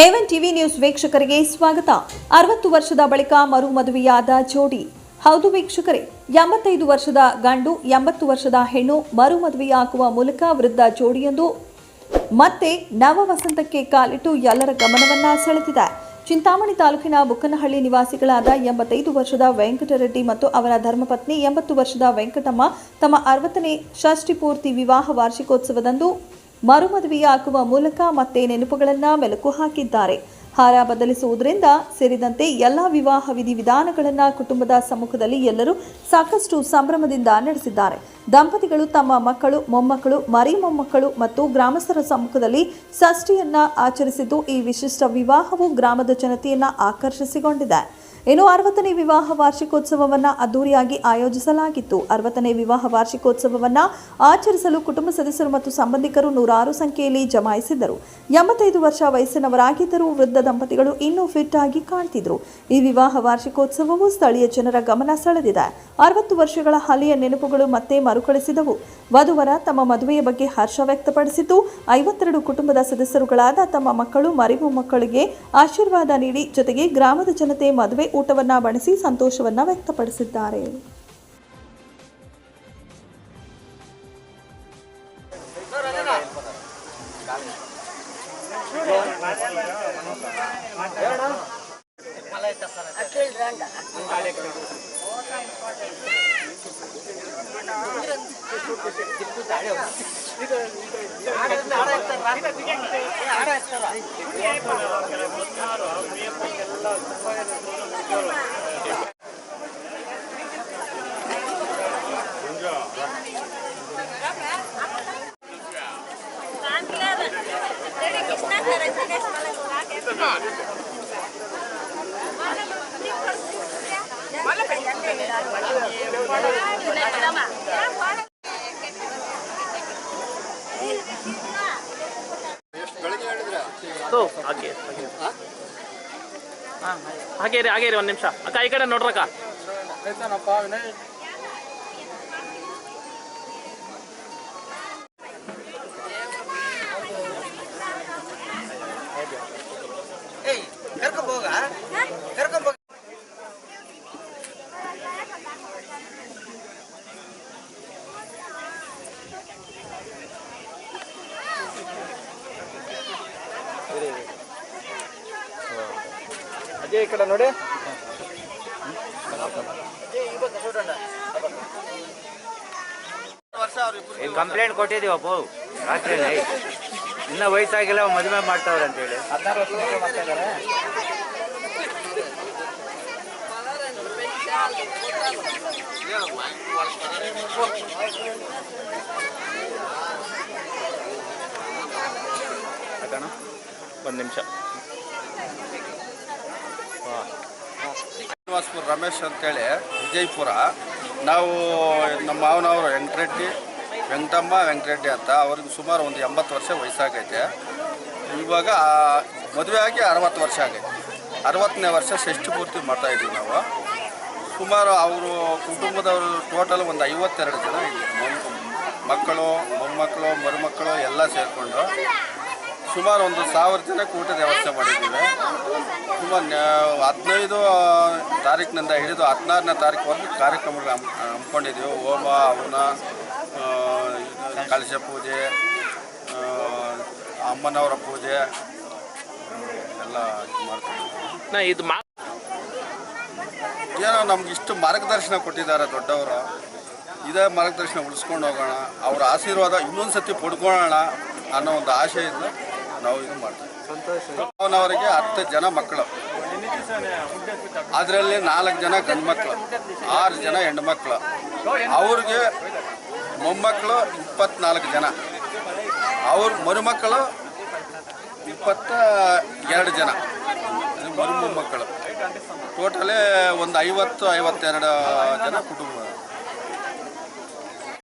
A one TV news ವೀಕ್ಷಕರಿಗೆ ಸ್ವಾಗತ. ಅರವತ್ತು ವರ್ಷದ ಬಳಿಕ ಮರು ಮದುವೆಯಾದ ಜೋಡಿ. ಹೌದು ವೀಕ್ಷಕರೇ, ಎಂಬತ್ತೈದು ವರ್ಷದ ಗಂಡು, ಎಂಬತ್ತು ವರ್ಷದ ಹೆಣ್ಣು ಮರು ಮದುವೆಯಾಗುವ ಮೂಲಕ ವೃದ್ಧ ಜೋಡಿಯೊಂದು. ಮತ್ತೆ ನವ ವಸಂತಕ್ಕೆ ಕಾಲಿಟ್ಟು ಎಲ್ಲರ ಗಮನವನ್ನ ಸೆಳೆದಿದೆ. ಚಿಂತಾಮಣಿ ತಾಲೂಕಿನ ಬುಕ್ಕನಹಳ್ಳಿ ನಿವಾಸಿಗಳಾದ ಎಂಬತ್ತೈದು ವರ್ಷದ ವೆಂಕಟರೆಡ್ಡಿ ಮತ್ತು ಅವರ ಧರ್ಮಪತ್ನಿ ಎಂಬತ್ತು ವರ್ಷದ ವೆಂಕಟಮ್ಮ ತಮ್ಮ ಅರವತ್ತನೇ ಷಷ್ಠಿ ಪೂರ್ತಿ ವಿವಾಹ ವಾರ್ಷಿಕೋತ್ಸವದಂದು ಮರುಮದುವೆಯಾಗುವ ಮೂಲಕ ಮತ್ತೆ ನೆನಪುಗಳನ್ನ ಮೆಲುಕು ಹಾಕಿದ್ದಾರೆ. ಹಾರ ಬದಲಿಸುವುದರಿಂದ ಸೇರಿದಂತೆ ಎಲ್ಲ ವಿವಾಹ ವಿಧಿವಿಧಾನಗಳನ್ನ ಕುಟುಂಬದ ಸಮ್ಮುಖದಲ್ಲಿ ಎಲ್ಲರೂ ಸಾಕಷ್ಟು ಸಂಭ್ರಮದಿಂದ ನಡೆಸಿದ್ದಾರೆ. ದಂಪತಿಗಳು ತಮ್ಮ ಮಕ್ಕಳು, ಮೊಮ್ಮಕ್ಕಳು, ಮರಿ ಮೊಮ್ಮಕ್ಕಳು ಮತ್ತು ಗ್ರಾಮಸ್ಥರ ಸಮ್ಮುಖದಲ್ಲಿ ಷಷ್ಠಿಯನ್ನ ಆಚರಿಸಿದ್ದು ಈ ವಿಶಿಷ್ಟ ವಿವಾಹವು ಗ್ರಾಮದ ಜನತೆಯನ್ನ ಆಕರ್ಷಿಸಿಕೊಂಡಿದೆ. ಇನ್ನು ಅರವತ್ತನೇ ವಿವಾಹ ವಾರ್ಷಿಕೋತ್ಸವವನ್ನ ಅದ್ದೂರಿಯಾಗಿ ಆಯೋಜಿಸಲಾಗಿತ್ತು. ಅರವತ್ತನೇ ವಿವಾಹ ವಾರ್ಷಿಕೋತ್ಸವವನ್ನ ಆಚರಿಸಲು ಕುಟುಂಬ ಸದಸ್ಯರು ಮತ್ತು ಸಂಬಂಧಿಕರು ನೂರಾರು ಸಂಖ್ಯೆಯಲ್ಲಿ ಜಮಾಯಿಸಿದ್ದರು. ಎಂಬತ್ತೈದು ವರ್ಷ ವಯಸ್ಸಿನವರಾಗಿದ್ದರೂ ವೃದ್ಧ ದಂಪತಿಗಳು ಇನ್ನೂ ಫಿಟ್ ಆಗಿ ಕಾಣ್ತಿದ್ರು. ಈ ವಿವಾಹ ವಾರ್ಷಿಕೋತ್ಸವವು ಸ್ಥಳೀಯ ಜನರ ಗಮನ ಸೆಳೆದಿದೆ. ಅರವತ್ತು ವರ್ಷಗಳ ಹಳೆಯ ನೆನಪುಗಳು ಮತ್ತೆ ಮರುಕಳಿಸಿದವು. ವಧುವರ ತಮ್ಮ ಮದುವೆಯ ಬಗ್ಗೆ ಹರ್ಷ ವ್ಯಕ್ತಪಡಿಸಿದ್ದು, ಐವತ್ತೆರಡು ಕುಟುಂಬದ ಸದಸ್ಯರುಗಳಾದ ತಮ್ಮ ಮಕ್ಕಳು ಮರಿಮೊಮ್ಮಕ್ಕಳಿಗೆ ಆಶೀರ್ವಾದ ನೀಡಿ ಜೊತೆಗೆ ಗ್ರಾಮದ ಜನತೆ ಮದುವೆ ಊಟವನ್ನ ಬಣಿಸಿ ಸಂತೋಷವನ್ನ ವ್ಯಕ್ತಪಡಿಸಿದ್ದಾರೆ. ತೋ ಹಾಗೆ ಹಾಗೆ. ರೀ ಹಾಗೆ ರೀ ಒಂದು ನಿಮಿಷ. ಅಕ್ಕ ಈ ಕಡೆ ನೋಡ್ರಕ್ಕ ಏಯ್ ಕರ್ಕೊಂಡ್ ಹೋಗ ಕರ್ಕೊಂಡ್ ಹೋಗ ಅದೇ ಈ ಕಡೆ ನೋಡಿ. ಕಂಪ್ಲೇಂಟ್ ಕೊಟ್ಟಿದ್ದೀವಪ್ಪ. ರಾತ್ರಿ ಇನ್ನ ವಯಸ್ಸಾಗಿಲ್ಲ ಮದುವೆ ಮಾಡ್ತಾವ್ರೆ ಅಂತ ಹೇಳಿ. ವರ್ಷ ಮಕ್ಕಳು ಮಾಡ್ತಾ ಇದ್ದಾರೆ ಅಕ್ಕಣ ಒಂದು ನಿಮಿಷ. ಶ್ರೀನಿವಾಸಪುರ ರಮೇಶ್ ಅಂತೇಳಿ, ವಿಜಯಪುರ. ನಾವು ನಮ್ಮ ಮಾವನವರು ವೆಂಕಟರೆಡ್ಡಿ, ವೆಂಕಟಮ್ಮ ವೆಂಕಟರೆಡ್ಡಿ ಅಂತ, ಅವ್ರಿಗೆ ಸುಮಾರು ಒಂದು ಎಂಬತ್ತು ವರ್ಷ ವಯಸ್ಸಾಗೈತೆ. ಇವಾಗ ಮದುವೆ ಆಗಿ ಅರವತ್ತು ವರ್ಷ ಆಗೈತೆ. ಅರವತ್ತನೇ ವರ್ಷ ಷಷ್ಠಿ ಪೂರ್ತಿ ಮಾಡ್ತಾ ಇದ್ದೀವಿ ನಾವು. ಸುಮಾರು ಅವರು ಕುಟುಂಬದವರು ಟೋಟಲ್ ಒಂದು ಐವತ್ತೆರಡು ಜನ ಮಕ್ಕಳು, ಮೊಮ್ಮಕ್ಕಳು, ಮರುಮಕ್ಕಳು ಎಲ್ಲ ಸೇರಿಕೊಂಡು. ಸುಮಾರು ಒಂದು ಸಾವಿರ ಜನಕ್ಕೆ ಊಟದ ವ್ಯವಸ್ಥೆ ಮಾಡಿದ್ದೀವಿ. ಸುಮಾರು ಹದಿನೈದು ತಾರೀಕಿನಿಂದ ಹಿಡಿದು ಹದಿನಾರನೇ ತಾರೀಕುವರೆಗೂ ಕಾರ್ಯಕ್ರಮಗಳು ಹಮ್ ಹಮ್ಮಿಕೊಂಡಿದ್ದೀವಿ. ಹೋಮ ಹವನ ಕಳಶ ಪೂಜೆ ಅಮ್ಮನವರ ಪೂಜೆ ಎಲ್ಲ ಮಾಡ್ತೀವಿ ಇದು ಏನೋ ನಮ್ಗೆ ಇಷ್ಟು ಮಾರ್ಗದರ್ಶನ ಕೊಟ್ಟಿದ್ದಾರೆ ದೊಡ್ಡವರು. ಇದೇ ಮಾರ್ಗದರ್ಶನ ಉಳಿಸ್ಕೊಂಡು ಹೋಗೋಣ. ಅವರ ಆಶೀರ್ವಾದ ಇನ್ನೊಂದು ಸತಿ ಪಡ್ಕೊಳ್ಳೋಣ ಅನ್ನೋ ಒಂದು ಆಶೆಯಿಂದ ನಾವು ಇದು ಮಾಡ್ತೀವಿ. ಅವನವರಿಗೆ ಹತ್ತು ಜನ ಮಕ್ಕಳು. ಅದರಲ್ಲಿ ನಾಲ್ಕು ಜನ ಗಂಡು ಮಕ್ಕಳು ಆರು ಜನ ಹೆಣ್ಣು ಮಕ್ಕಳು ಅವ್ರಿಗೆ ಮೊಮ್ಮಕ್ಕಳು ಇಪ್ಪತ್ನಾಲ್ಕು ಜನ. ಅವ್ರ ಮರುಮಕ್ಕಳು ಇಪ್ಪತ್ತ ಎರಡು ಜನ. ಮರು ಮೊಮ್ಮಕ್ಕಳು. ಟೋಟಲೇ ಒಂದು ಐವತ್ತು, ಐವತ್ತೆರಡು ಜನ ಕುಟುಂಬ.